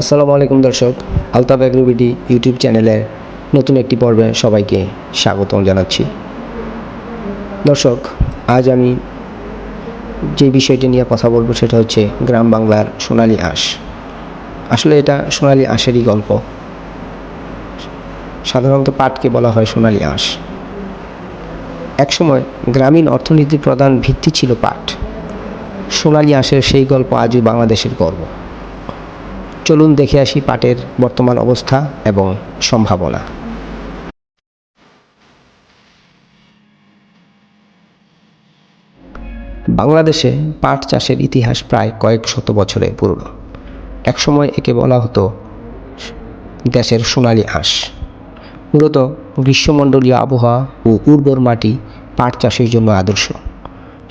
আসসালামু আলাইকুম দর্শক, আলতাফ অ্যাগ্রোবিডি ইউটিউব চ্যানেলের নতুন একটি পর্বে সবাইকে স্বাগতম জানাচ্ছি। দর্শক, আজ আমি যে বিষয়টি নিয়ে কথা বলব সেটা হচ্ছে গ্রাম বাংলার সোনালী আঁশ। আসলে এটা সোনালী আঁশেরই গল্প। সাধারণত পাটকে বলা হয় সোনালী আঁশ। একসময় গ্রামীণ অর্থনীতির প্রধান ভিত্তি ছিল পাট। সোনালী আঁশের সেই গল্প আজও বাংলাদেশের গর্ব। চলুন দেখে আসি পাটের বর্তমান অবস্থা এবং সম্ভাবনা। বাংলাদেশে পাট চাষের ইতিহাস প্রায় কয়েক শত বছরের পুরনো। একসময় একে বলা হতো দেশের সোনালী আঁশ। মূলত গ্রীষ্মমণ্ডলীয় আবহাওয়া ও উর্বর মাটি পাট চাষের জন্য আদর্শ।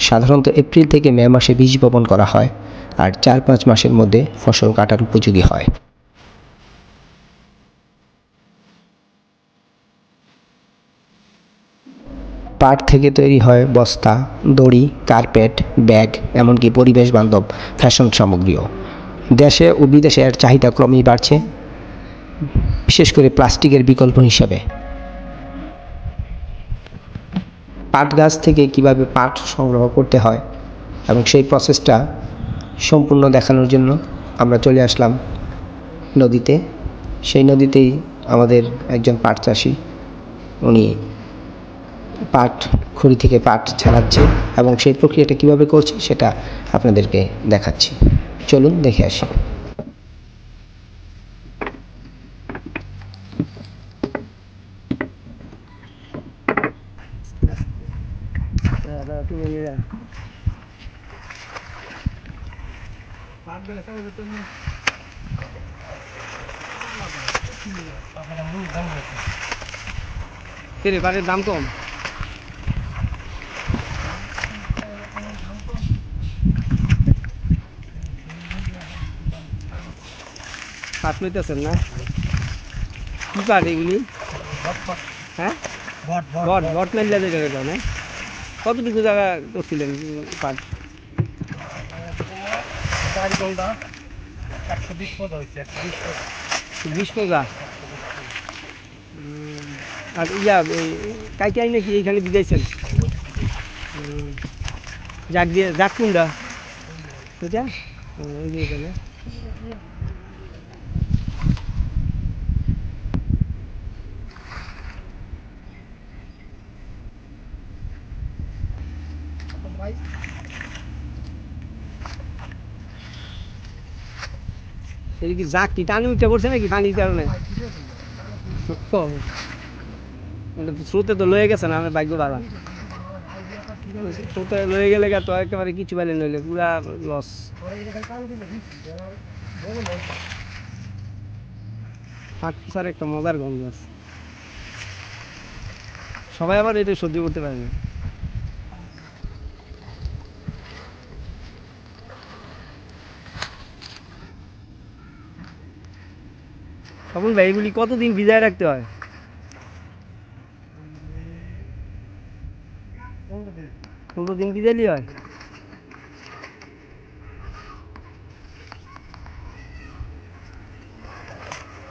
সাধারণত এপ্রিল থেকে মে মাসে বীজ বপন করা হয়, আর চার পাঁচ মাসের মধ্যে ফসল কাটার উপযোগী হয়। পাট থেকে তৈরি হয় বস্তা, দড়ি, কার্পেট, ব্যাগ, এমনকি পরিবেশ বান্ধব ফ্যাশন সামগ্রীও। দেশে ও বিদেশে এর চাহিদা ক্রমেই বাড়ছে, বিশেষ করে প্লাস্টিকের বিকল্প হিসাবে। পাট গাছ থেকে কীভাবে পাট সংগ্রহ করতে হয় এবং সেই প্রসেসটা সম্পূর্ণ দেখানোর জন্য আমরা চলে আসলাম নদীতে। সেই নদীতেই আমাদের একজন পাট চাষি, উনি পাট, খড়ি থেকে পাট ছাড়াচ্ছে এবং সেই প্রক্রিয়াটা কীভাবে করছে সেটা আপনাদেরকে দেখাচ্ছি। চলুন দেখে আসি। কিরে পাটের দাম কম পাট লইতেছেন না কি পাট এগুলি হ্যাঁ বট বট মেলিয়া যেটা এটা না কতটুকু জায়গা করছিলেন পাট বিশ পজা আর ইয়া এই কাইটাই নাকি এইখানে বিদাইছেন? উম, জাক দিয়ে কুন্ডা বুঝা ওই যে এখানে। এই কি জাক টানি উঠে পড়ছে নাকি? পানির কারণে স্রোতে তো লয়ে গেছে না, আমি ভাগ্য বাড়া স্রোতে লয়ে গেলে তো একেবারে কিছু পাইলে নইলে পুরা লস ফাঁক স্যার একটা মজার গন্ধ আছে। সবাই আবার এটা সহ্য করতে পারে না। তখন ভাই এগুলি কতদিন ভিজায় রাখতে হয়? পনেরো দিন ভিজাইলি হয়?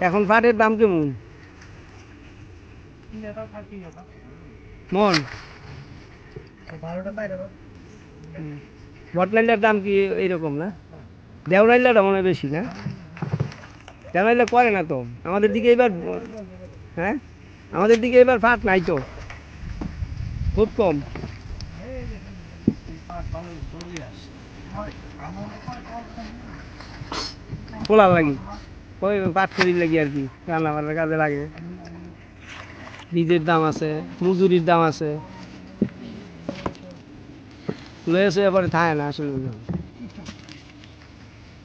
এখন পাটের দাম কেমন? মন? বটনাইলার দাম কি এইরকম না? দেওনাইলাটা মনে হয় বেশি না? দেওনাইলা করে না তো। আমাদের দিকে এবার হ্যাঁ? আমাদের দিকে এবার ফাট নাই তো। খুব কম। পোলা লাগি। ওই পাট করি লাগি আর কি রান্না বান্নার কাজে লাগে। বীজের দাম আছে, মজুরির দাম আছে। লয়ে এসে এবারে থাকে না আসলে।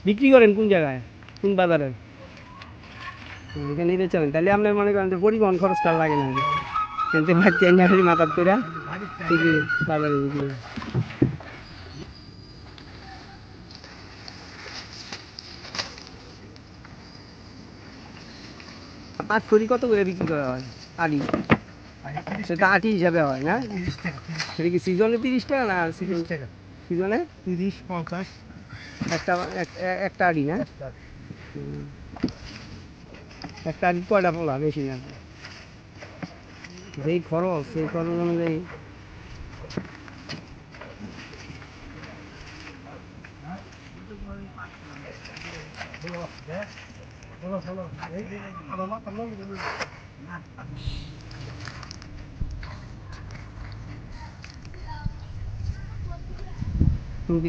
বিক্রি করেন কোন জায়গায়? কোন বাজারে? এখানে বেচেন তাহলে আপনার মনে করেন যে পরিবহন খরচটা লাগে না। কিন্তু ভাবছি এনে মাথার করে ঠিকই বাজারে বিক্রি করি। কত করে বিক্রি করা হয়? আড়ি। সেটা আটি হিসাবে হয় না? সেটা কি সিজনে তিরিশ টাকা না সিজন সিজনে? তিরিশ পঞ্চাশ। একটা একটা আড়ি না। একটা কয়টা পোলা বেশি না যেই খরচ, সেই খরচ অনুযায়ী।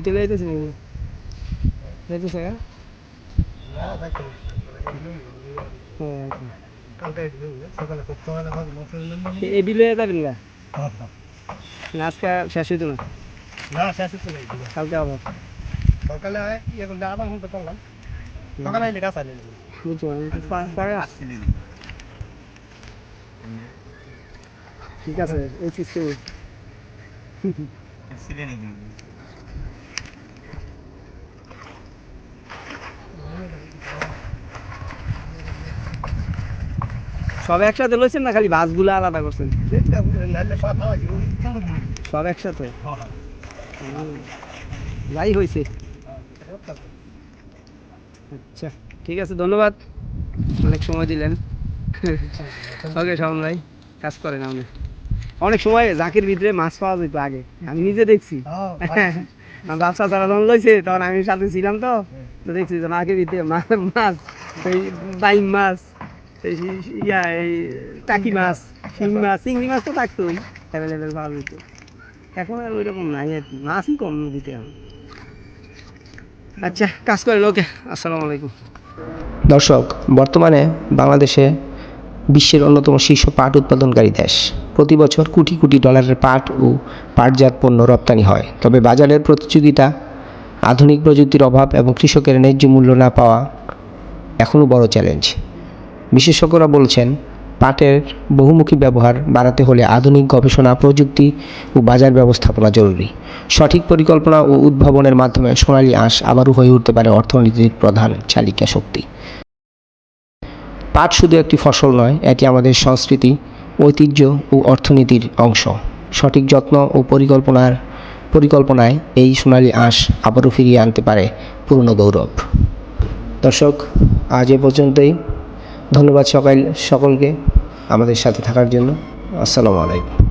চলে যেতেছি নাকি? যেতেছে হ্যাঁ? এই বিলে যাবেন না। না, আজকে শেষ হইতো না কালকে আবার। সকালে ইয়ে করলে ঘণ্টা করলাম। সকালে এলে গাছ আনলে পরে। ঠিক আছে এই সিস্টেম সব একসাথে লইছেন না খালি বাসগুলো আলাদা করছেন? সব একসাথে? যাই হয়েছে আচ্ছা ঠিক আছে ধন্যবাদ। অনেক সময় দিলেন। ওকে শাওন ভাই কাজ করেন আপনি। অনেক সময় জাকির ভিতরে মাছ পাওয়া যেত আগে। আমি নিজে দেখছি। আমার ব্যবসা চালা যখন লইছে তখন আমি সাথে ছিলাম তো। দেখছি যে মাকে ভিতরে মাছ মাছ বাইম মাছ। ইয়া এই টাকি মাছ শিং মাছ চিংড়ি মাছ তো থাকতো অ্যাভেলেবেল পাওয়া যেত এখন আর ওই রকম নাই মাছই কম নদীতে এখন আচ্ছা কাজ করেন ওকে আসসালামু আলাইকুম। দর্শক বর্তমানে বাংলাদেশে বিশ্বের অন্যতম শীর্ষ পাট উৎপাদনকারী দেশ। প্রতি বছর কোটি কোটি ডলারের পাট ও পাটজাত পণ্য রপ্তানি হয়। তবে বাজারের প্রতিযোগিতা আধুনিক প্রযুক্তির অভাব এবং কৃষকের ন্যায্য মূল্য না পাওয়া এখনও বড় চ্যালেঞ্জ। বিশেষজ্ঞরা বলছেন, পাটের বহুমুখী ব্যবহার বাড়াতে হলে আধুনিক গবেষণা, প্রযুক্তি ও বাজার ব্যবস্থাপনা জরুরি। সঠিক পরিকল্পনা ও উদ্ভাবনের মাধ্যমে সোনালী আঁশ আবারও হয়ে উঠতে পারে অর্থনীতির প্রধান চালিকা শক্তি। পাট শুধু একটি ফসল নয়, এটি আমাদের সংস্কৃতি, ঐতিহ্য ও অর্থনীতির অংশ। সঠিক যত্ন ও পরিকল্পনার পরিকল্পনায় এই সোনালী আঁশ আবারও ফিরিয়ে আনতে পারে পুরনো গৌরব। দর্শক, আজ এ পর্যন্তই। ধন্যবাদ সকাল সকলকে আমাদের সাথে থাকার জন্য। আসসালামু আলাইকুম।